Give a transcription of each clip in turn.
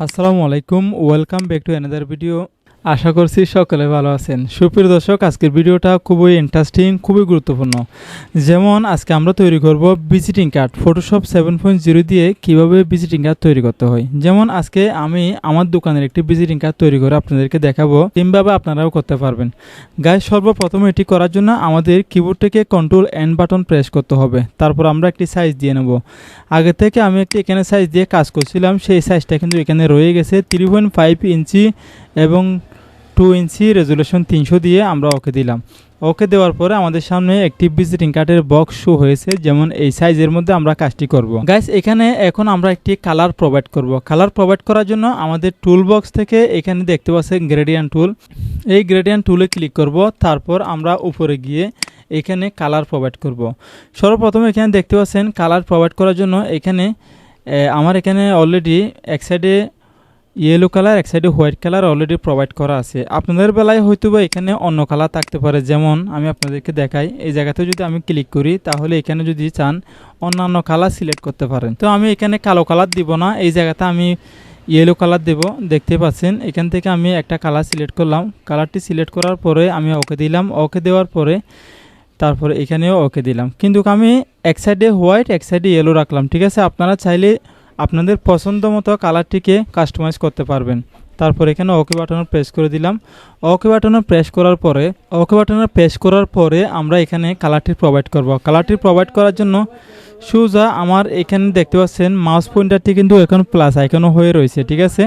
আসসালামু আলাইকুম welcome back to another video. আশা করছি সকলে ভালো আছেন। সুপ্রিয় দর্শক, আজকের ভিডিওটা খুবই ইন্টারেস্টিং খুবই গুরুত্বপূর্ণ। যেমন আজকে আমরা তৈরি করব visiting card Photoshop seven point zero দিয়ে কীভাবে ভিজিটিং কার্ড তৈরি করতে হয়। যেমন আজকে আমি আমার দোকানের একটি ভিজিটিং কার্ড তৈরি করে আপনাদেরকে দেখাবো কীভাবে আপনারাও করতে পারবেন। গায়ে সর্বপ্রথম এটি করার জন্য আমাদের কিবোর্ড থেকে কন্ট্রোল এন বাটন প্রেস করতে হবে। তারপর আমরা একটি সাইজ দিয়ে নেব। আগে থেকে আমি একটি এখানে সাইজ দিয়ে কাজ করছিলাম, সেই সাইজটা কিন্তু এখানে রয়ে গেছে থ্রি পয়েন্ট ফাইভ ইঞ্চি এবং টু ইঞ্চি রেজুলেশন তিনশো দিয়ে আমরা ওকে দিলাম। ওকে দেওয়ার পরে আমাদের সামনে একটি ভিজিটিং কার্ডের বক্স শো হয়েছে, যেমন এই সাইজের মধ্যে আমরা কাজটি করব। গাইস এখানে এখন আমরা একটি কালার প্রোভাইড করব। কালার প্রোভাইড করার জন্য আমাদের টুল বক্স থেকে এখানে দেখতে পাচ্ছেন গ্রেডিয়ান টুল এই গ্রেডিয়ান টুলে ক্লিক করব, তারপর আমরা উপরে গিয়ে এখানে কালার প্রোভাইড করব। সর্বপ্রথম এখানে দেখতে পাচ্ছেন কালার প্রোভাইড করার জন্য এখানে আমার এখানে অলরেডি এক সাইডে ইয়েলো কালার এক সাইডে হোয়াইট কালার অলরেডি প্রোভাইড করা আছে। আপনাদের বেলায় হয়তো বা এখানে অন্য কালার থাকতে পারে। যেমন আমি আপনাদেরকে দেখাই, এই জায়গাতে যদি আমি ক্লিক করি, তাহলে এখানে যদি চান, অন্যান্য কালার সিলেক্ট করতে পারেন। তো আমি এখানে কালো কালার দিব না, এই জায়গাতে আমি ইয়েলো কালার দেব। দেখতে পাচ্ছেন, এখান থেকে আমি একটা কালার সিলেক্ট করলাম। কালারটি সিলেক্ট করার পরে আমি ওকে দিলাম। ওকে দেওয়ার পরে তারপরে এখানেও ওকে দিলাম। কিন্তু আমি এক সাইডে হোয়াইট এক সাইডে ইয়েলো রাখলাম। ঠিক আছে? আপনারা চাইলে আপনাদের পছন্দ মতো কালারটিকে কাস্টমাইজ করতে পারবেন। তারপর এখানে ওকে বাটনে প্রেস করে দিলাম। ওকে বাটনে প্রেস করার পরে ওকে বাটনে প্রেস করার পরে আমরা এখানে কালারটি প্রোভাইড করব। কালারটি প্রোভাইড করার জন্য সুজা আমার এখানে দেখতে পাচ্ছেন মাউস পয়েন্টারটি কিন্তু এখন প্লাস আইকনও হয়ে রয়েছে, ঠিক আছে?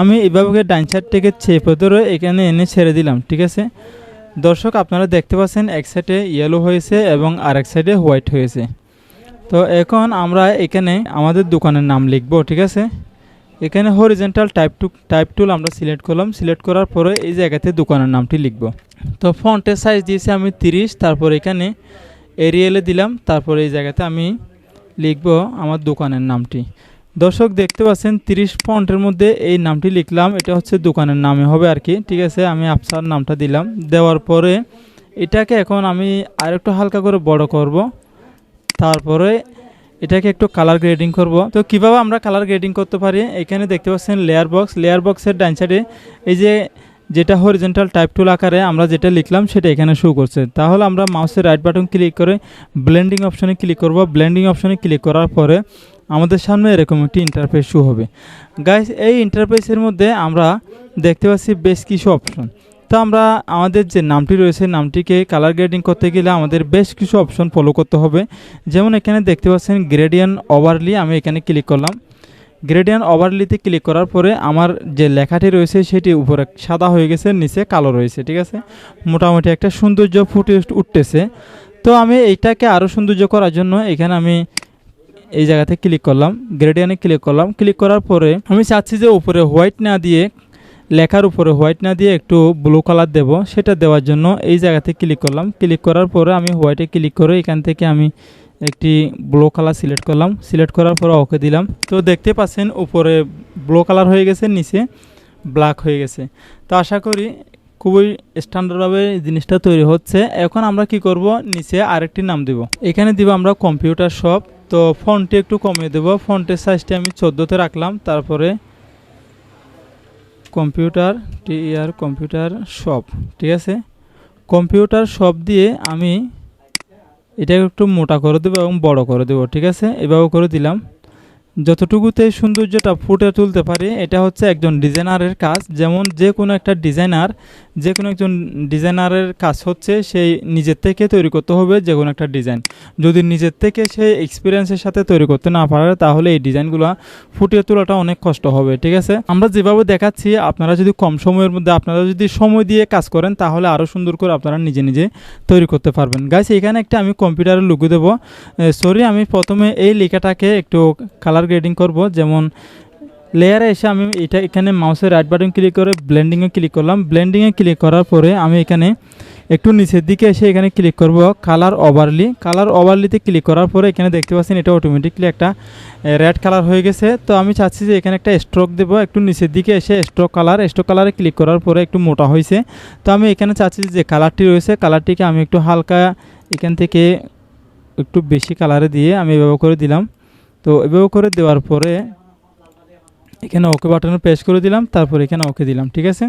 আমি এভাবে ডাইন সাইড থেকে চেপে ধরে এখানে এনে ছেড়ে দিলাম, ঠিক আছে? দর্শক, আপনারা দেখতে পাচ্ছেন এক সাইডে ইয়েলো হয়েছে এবং আরেক সাইডে হোয়াইট হয়েছে। তো এখন আমরা এখানে আমাদের দোকানের নাম লিখব, ঠিক আছে? এখানে horizontal type to type tool আমরা সিলেক্ট করলাম। সিলেক্ট করার পরে এই জায়গাতে দোকানের নামটি লিখব। তো ফন্টের সাইজ দিয়েছি আমি তিরিশ, তারপর এখানে এরিয়েলে দিলাম, তারপর এই জায়গাতে আমি লিখব আমার দোকানের নামটি। দর্শক, দেখতে পাচ্ছেন তিরিশ ফন্টের মধ্যে এই নামটি লিখলাম, এটা হচ্ছে দোকানের নামে হবে আর কি, ঠিক আছে? আমি আফসার নামটা দিলাম, দেওয়ার পরে এটাকে এখন আমি আরেকটু হালকা করে বড় করব। তারপরে এটাকে একটু কালার গ্রেডিং করব। তো কীভাবে আমরা কালার গ্রেডিং করতে পারি? এখানে দেখতে পাচ্ছেন লেয়ার বক্স লেয়ার বক্সের ডান সাইডে এই যে যেটা হরিজেন্টাল টাইপ টুল আকারে আমরা যেটা লিখলাম সেটা এখানে শো করছে। তাহলে আমরা মাউসের রাইট বাটন ক্লিক করে ব্লেন্ডিং অপশনে ক্লিক করব। ব্লেন্ডিং অপশনে ক্লিক করার পরে আমাদের সামনে এরকম একটি ইন্টারফেস শো হবে। গাইস এই ইন্টারফেসের মধ্যে আমরা দেখতে পাচ্ছি বেশ কিছু অপশন তো আমরা আমাদের যে নামটি রয়েছে, নামটিকে কালার গ্রেডিং করতে গেলে আমাদের বেশ কিছু অপশন ফলো করতে হবে। যেমন এখানে দেখতে পাচ্ছেন গ্রেডিয়ান ওভারলি আমি এখানে ক্লিক করলাম। গ্রেডিয়ান ওভারলিতে ক্লিক করার পরে আমার যে লেখাটি রয়েছে, সেটি উপরে সাদা হয়ে গেছে, নিচে কালো রয়েছে, ঠিক আছে? মোটামুটি একটা সৌন্দর্য ফুটে উঠতেছে। তো আমি এইটাকে আরও সৌন্দর্য করার জন্য এখানে আমি এই জায়গাতে ক্লিক করলাম। গ্রেডিয়ানে ক্লিক করলাম। ক্লিক করার পরে আমি চাচ্ছি যে উপরে হোয়াইট না দিয়ে লেখার উপরে হোয়াইট না দিয়ে একটু ব্লু কালার দেব, সেটা দেওয়ার জন্য এই জায়গাতে ক্লিক করলাম। ক্লিক করার পরে আমি হোয়াইটে ক্লিক করে এখান থেকে আমি একটি ব্লু কালার সিলেক্ট করলাম। সিলেক্ট করার পরে ওকে দিলাম। তো দেখতে পাচ্ছেন উপরে ব্লু কালার হয়ে গেছে, নিচে ব্ল্যাক হয়ে গেছে। তো আশা করি খুবই স্ট্যান্ডার্ডভাবে জিনিসটা তৈরি হচ্ছে। এখন আমরা কি করব? নিচে আরেকটি নাম দেব। এখানে দিব আমরা কম্পিউটার শপ তো ফন্টটি একটু কমিয়ে দেব। ফন্টের সাইজটি আমি চোদ্দোতে রাখলাম। তারপরে কম্পিউটার টি আর কম্পিউটার শপ ঠিক আছে? কম্পিউটার শপ দিয়ে আমি এটাকে একটু মোটা করে দেবো এবং বড় করে দেবো, ঠিক আছে? এভাবে করে দিলাম। যতটুকুতে সৌন্দর্যটা ফুটে তুলতে পারি, এটা হচ্ছে একজন ডিজাইনারের কাজ। যেমন যে কোনো একটা ডিজাইনার, যে কোনো একজন ডিজাইনারের কাজ হচ্ছে সেই নিজের থেকে তৈরি করতে হবে যে কোনো একটা ডিজাইন। যদি নিজের থেকে সেই এক্সপিরিয়েন্সের সাথে তৈরি করতে না পারে, তাহলে এই ডিজাইনগুলো ফুটিয়ে তোলাটা অনেক কষ্ট হবে, ঠিক আছে? আমরা যেভাবে দেখাচ্ছি, আপনারা যদি কম সময়ের মধ্যে, আপনারা যদি সময় দিয়ে কাজ করেন, তাহলে আরও সুন্দর করে আপনারা নিজে নিজে তৈরি করতে পারবেন। গাইস এখানে একটা আমি কম্পিউটারে লুগু দেবো। সরি আমি প্রথমে এই লেখাটাকে একটু কালার গ্রেডিং করব, যেমন লেয়ারে এসে আমি এটা এখানে মাউসের রাইট বাটন ক্লিক করে ব্লেন্ডিংয়ে ক্লিক করলাম। ব্লেন্ডিংয়ে ক্লিক করার পরে আমি এখানে একটু নিচের দিকে এসে এখানে ক্লিক করব কালার ওভারলি কালার ওভারলিতে ক্লিক করার পরে এখানে দেখতে পাচ্ছেন এটা অটোমেটিকলি একটা রেড কালার হয়ে গেছে। তো আমি চাচ্ছি যে এখানে একটা স্ট্রোক দেবো, একটু নিচের দিকে এসে স্ট্রোক কালার স্ট্রোক কালারে ক্লিক করার পরে একটু মোটা হয়েছে। তো আমি এখানে চাচ্ছি যে কালারটি রয়েছে কালারটিকে আমি একটু হালকা এখান থেকে একটু বেশি কালারে দিয়ে আমি এভাবে করে দিলাম। তো এভাবে করে দেওয়ার পরে এখানে ওকে বাটনে প্রেস করে দিলাম, তারপর এখানে ওকে দিলাম, ঠিক আছে?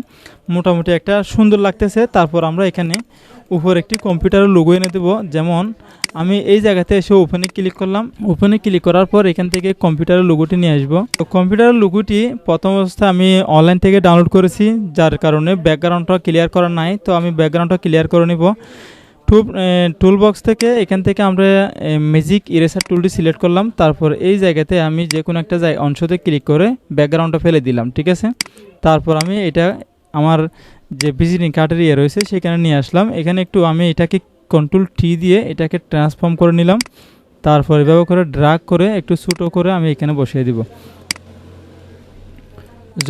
মোটামুটি একটা সুন্দর লাগতেছে। তারপর আমরা এখানে উপর একটি কম্পিউটারের লোগো এনে দেবো। যেমন আমি এই জায়গাতে এসে ওপেনে ক্লিক করলাম। ওপেনে ক্লিক করার পর এখান থেকে কম্পিউটারের লোগোটি নিয়ে আসব। তো কম্পিউটারের লোগোটি প্রথম অবস্থায় আমি অনলাইন থেকে ডাউনলোড করেছি, যার কারণে ব্যাকগ্রাউন্ডটা ক্লিয়ার করা নাই। তো আমি ব্যাকগ্রাউন্ডটা ক্লিয়ার করে নিব। টুল বক্স থেকে এখান থেকে আমরা ম্যাজিক ইরেসার টুলটি সিলেক্ট করলাম। তারপর এই জায়গাতে আমি যে কোনো একটা অংশতে ক্লিক করে ব্যাকগ্রাউন্ডটা ফেলে দিলাম, ঠিক আছে? তারপর আমি এটা আমার যে ভিজিটিং কার্ডের ইয়ে রয়েছে সেখানে নিয়ে আসলাম। এখানে একটু আমি এটাকে কন্ট্রোল টি দিয়ে এটাকে ট্রান্সফর্ম করে নিলাম। তারপর এভাবে করে ড্রাগ করে একটু ছোটো করে আমি এখানে বসিয়ে দিব।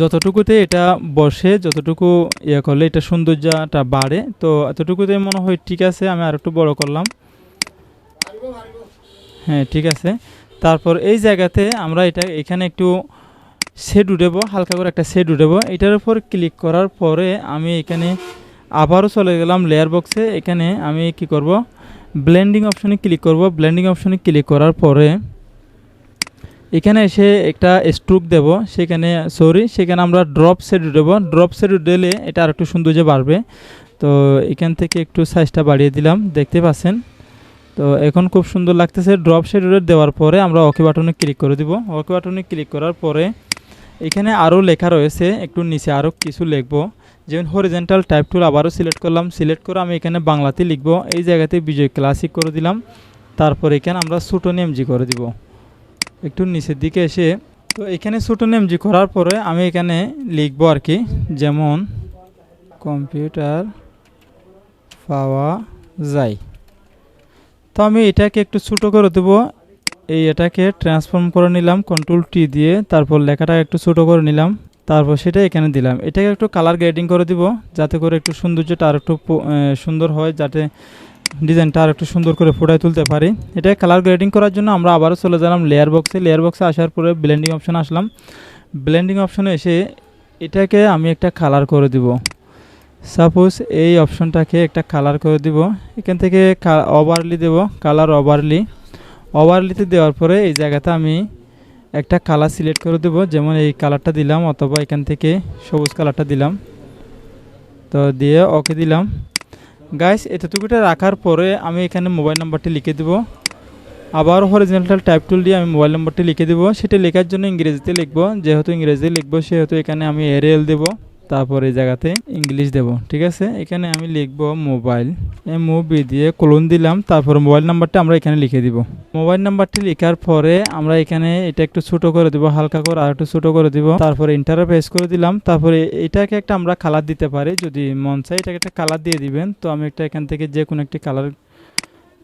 যতটুকুতে এটা বসে, যতটুকু ইয়ে করলে এটা সৌন্দর্যটা বাড়ে, তো এতটুকুতে মনে হয় ঠিক আছে, আমি আর একটু বড় করলাম। হ্যাঁ ঠিক আছে। তারপর এই জায়গাতে আমরা এটা এখানে একটু শেড উঠেবো হালকা করে একটা শেড উঠেবো এটার উপর ক্লিক করার পরে আমি এখানে আবারও চলে গেলাম লেয়ার বক্সে এখানে আমি কি করব? ব্লেন্ডিং অপশনে ক্লিক করব। ব্লেন্ডিং অপশনে ক্লিক করার পরে এখানে এসে একটা স্ট্রোক দেব, সেখানে সরি সেখানে আমরা ড্রপ সেট দেব। ড্রপ সেট দিলে এটা আর একটু সৌন্দর্য বাড়বে। তো এখান থেকে একটু সাইজটা বাড়িয়ে দিলাম, দেখতে পাচ্ছেন? তো এখন খুব সুন্দর লাগতেছে ড্রপ সেট দেওয়ার পরে আমরা ওকে বাটনে ক্লিক করে দিব। ওকে বাটনে ক্লিক করার পরে এখানে আরও লেখা রয়েছে, একটু নিচে আরও কিছু লিখব। যেমন হরিজেন্টাল টাইপ টুল আবারও সিলেক্ট করলাম। সিলেক্ট করে আমি এখানে বাংলাতে লিখব। এই জায়গাতে বিজয় ক্লাসিক করে দিলাম। তারপর এখানে আমরা সুটন এমজি করে দিব। একটু নিচের দিকে এসে, তো এখানে সুটন এমজি করার পরে আমি এখানে লিখব আর কি, যেমন কম্পিউটার পাওয়া যায়। তো আমি এটাকে একটু ছোটো করে দেবো, এই এটাকে ট্রান্সফর্ম করে নিলাম কন্ট্রোল টি দিয়ে, তারপর লেখাটা একটু ছোটো করে নিলাম, তারপর সেটা এখানে দিলাম। এটাকে একটু কালার গ্রেডিং করে দিব, যাতে করে একটু সৌন্দর্যটা আর একটু সুন্দর হয়, যাতে ডিজাইনটা আর একটু সুন্দর করে ফুটায় তুলতে পারি। এটা কালার গ্রেডিং করার জন্য আমরা আবারও চলে গেলাম লেয়ার বক্সে লেয়ার বক্সে আসার পরে ব্লেন্ডিং অপশানে আসলাম। ব্লেন্ডিং অপশানে এসে এটাকে আমি একটা কালার করে দিব। সাপোজ এই অপশনটাকে একটা কালার করে দিব। এখান থেকে ওভারলি দেব কালার ওভারলি ওভারলিতে দেওয়ার পরে এই জায়গাতে আমি একটা কালার সিলেক্ট করে দেবো। যেমন এই কালারটা দিলাম অথবা এখান থেকে সবুজ কালারটা দিলাম। তো দিয়ে ওকে দিলাম। গাইস এতটুকুটা রাখার পরে আমি এখানে মোবাইল নাম্বারটি লিখে দেবো। আবার হরিজেন্টাল টাইপ টুল দিয়ে আমি মোবাইল নাম্বারটি লিখে দেবো। সেটা লেখার জন্য ইংরেজিতে লিখব। যেহেতু ইংরেজিতে লিখব, সেহেতু এখানে আমি এরিয়াল দেবো। তারপর এই জায়গাতে ইংলিশ দেব, ঠিক আছে? এখানে আমি লিখব মোবাইল এম বি দিয়ে কলন দিলাম, তারপর মোবাইল নাম্বারটা আমরা এখানে লিখে দিব। মোবাইল নাম্বারটি লেখার পরে আমরা এখানে এটা একটু ছোট করে দিব, হালকা করে আর একটু ছোট করে দিব। তারপরে ইন্টারে প্রেস করে দিলাম, তারপরে এটাকে একটা আমরা কালার দিতে পারি, যদি মন চাই এটাকে একটা কালার দিয়ে দিবেন। তো আমি একটা এখান থেকে যে কোনো একটি কালার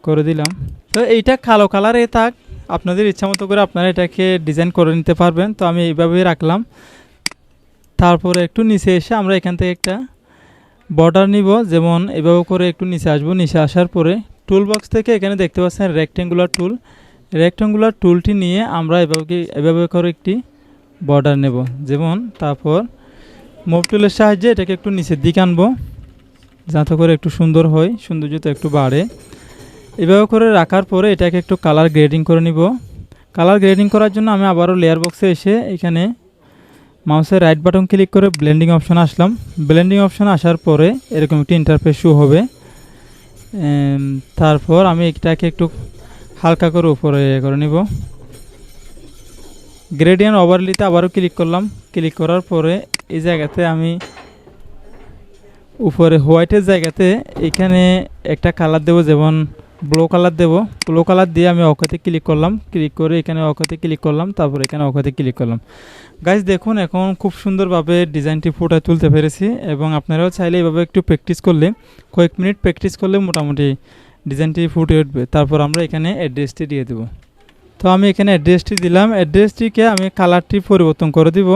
করে দিলাম। তো এইটা কালো কালারে থাক, আপনাদের ইচ্ছা মতো করে আপনারা এটাকে ডিজাইন করে নিতে পারবেন। তো আমি এইভাবেই রাখলাম। তারপরে একটু নিচে এসে আমরা এখান থেকে একটা বর্ডার নিব। যেমন এভাবে করে একটু নিচে আসব। নিচে আসার পরে টুল বক্স থেকে এখানে দেখতে পাচ্ছেন রেক্টেঙ্গুলার টুল রেক্টেঙ্গুলার টুলটি নিয়ে আমরা এভাবে এভাবে করে একটি বর্ডার নেব। যেমন তারপর মুভ টুলের সাহায্যে এটাকে একটু নিচের দিকে আনব। যাতে করে একটু সুন্দর হয়, সৌন্দর্যতা একটু বাড়ে। এভাবে করে রাখার পরে এটাকে একটু কালার গ্রেডিং করে নিব। কালার গ্রেডিং করার জন্য আমি আবারও লেয়ার বক্সে এসে এখানে মাউসের রাইট বাটন ক্লিক করে ব্লেন্ডিং অপশন আসলাম। ব্লেন্ডিং অপশন আসার পরে এরকম একটি ইন্টারফেস শু হবে। তারপর আমি এটাকে একটু হালকা করে উপরে করে নিব। গ্রেডিয়ান ওভারলিতে আবারও ক্লিক করলাম। ক্লিক করার পরে এই জায়গাতে আমি উপরে হোয়াইটের জায়গাতে এখানে একটা কালার দেবো, যেমন ব্লু কালার দেবো। ব্লু কালার দিয়ে আমি অকতে ক্লিক করলাম। ক্লিক করে এখানে অকতে ক্লিক করলাম, তারপর এখানে অকতে ক্লিক করলাম। গাইজ দেখুন, এখন খুব সুন্দরভাবে ডিজাইনটি ফুটায় তুলতে পেরেছি এবং আপনারাও চাইলে এইভাবে একটু প্র্যাকটিস করলে, কয়েক মিনিট প্র্যাকটিস করলে মোটামুটি ডিজাইনটি ফুটে উঠবে। তারপর আমরা এখানে অ্যাড্রেসটি দিয়ে দেবো। তো আমি এখানে অ্যাড্রেসটি দিলাম। অ্যাড্রেসটিকে আমি কালারটি পরিবর্তন করে দিব।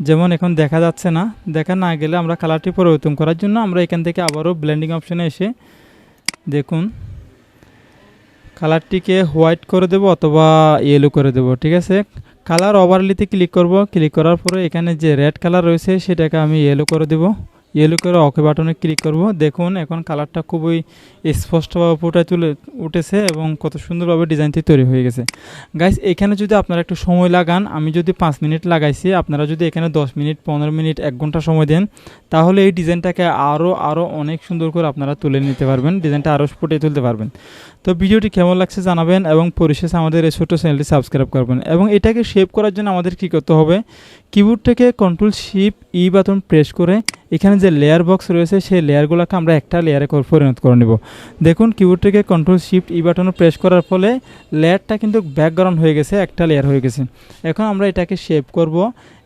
যেমন এখন দেখা যাচ্ছে না। দেখা না গেলে আমরা কালারটি পরিবর্তন করার জন্য আমরা এখান থেকে আবারও ব্লেন্ডিং অপশানে এসে দেখুন কালারটিকে হোয়াইট করে দেব অথবা ইয়েলো করে দেব, ঠিক আছে? কালার ওভারলিতে ক্লিক করব ক্লিক করার পরে এখানে যে রেড কালার রয়েছে সেটাকে আমি ইয়েলো করে দেব। ইয়েলো করে ওকে বাটনে ক্লিক করব। দেখুন, এখন কালারটা খুবই স্পষ্টভাবে ফুটে তুলে, উঠেছে এবং কত সুন্দরভাবে ডিজাইনটি তৈরি হয়ে গেছে। গাইস এখানে যদি আপনারা একটু সময় লাগান, আমি যদি পাঁচ মিনিট লাগাইছি, আপনারা যদি এখানে দশ মিনিট পনেরো মিনিট এক ঘণ্টা সময় দেন, তাহলে এই ডিজাইনটাকে আরও আরও অনেক সুন্দর করে আপনারা তুলে নিতে পারবেন ডিজাইনটা আরও ফুটিয়ে তুলতে পারবেন। তো ভিডিওটি কেমন লাগছে জানাবেন এবং পরিশেষে আমাদের এই ছোটো চ্যানেলটি সাবস্ক্রাইব করবেন। এবং এটাকে শেপ করার জন্য আমাদের কী করতে হবে? কিবোর্ড থেকে control shift E button press করে এখানে যে লেয়ার বক্স রয়েছে, সেই লেয়ারগুলোকে আমরা একটা লেয়ারে পরিণত করে নেব। দেখুন কিবোর্ড থেকে কন্ট্রোল শিফট ই বাটনে প্রেস করার ফলে লেয়ারটা কিন্তু ব্যাকগ্রাউন্ড হয়ে গেছে, একটা লেয়ার হয়ে গেছে। এখন আমরা এটাকে শেপ করব।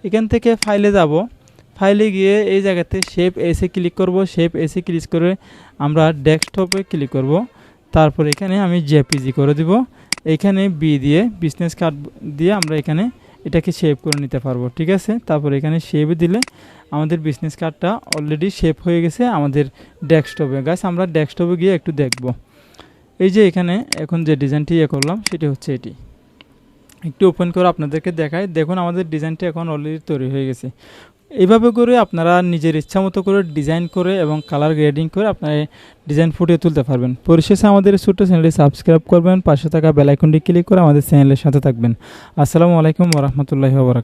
এখান থেকে ফাইলে যাব। ফাইলে গিয়ে এই জায়গাতে শেপ এসে ক্লিক করব। শেপ এসে ক্লিক করে আমরা ডেস্কটপে ক্লিক করব। তারপর এখানে আমি জেপিজি করে দিব। এখানে বি দিয়ে বিজনেস কার্ড দিয়ে আমরা এখানে এটাকে সেভ করে নিতে পারব, ঠিক আছে? তারপর এখানে সেভ দিলে আমাদের বিজনেস কার্ডটা অলরেডি সেভ হয়ে গেছে আমাদের ডেস্কটপে গাছ আমরা ডেস্কটপে গিয়ে একটু দেখব। এই যে এখানে এখন যে ডিজাইনটি ইয়ে করলাম, সেটি হচ্ছে এটি। একটু ওপেন করে আপনাদেরকে দেখায় দেখুন, আমাদের ডিজাইনটি এখন অলরেডি তৈরি হয়ে গেছে। এইভাবে করে আপনারা নিজের ইচ্ছা মতো করে ডিজাইন করে এবং কালার গ্রেডিং করে আপনার ডিজাইন ফুটিয়ে তুলতে পারবেন। পরিশেষে আমাদের ছোট্ট চ্যানেলটি সাবস্ক্রাইব করবেন, পাশে থাকা বেলাইকনটি ক্লিক করে আমাদের চ্যানেলের সাথে থাকবেন। আসসালামু আলাইকুম রহমতুল্লাহ ওবরাক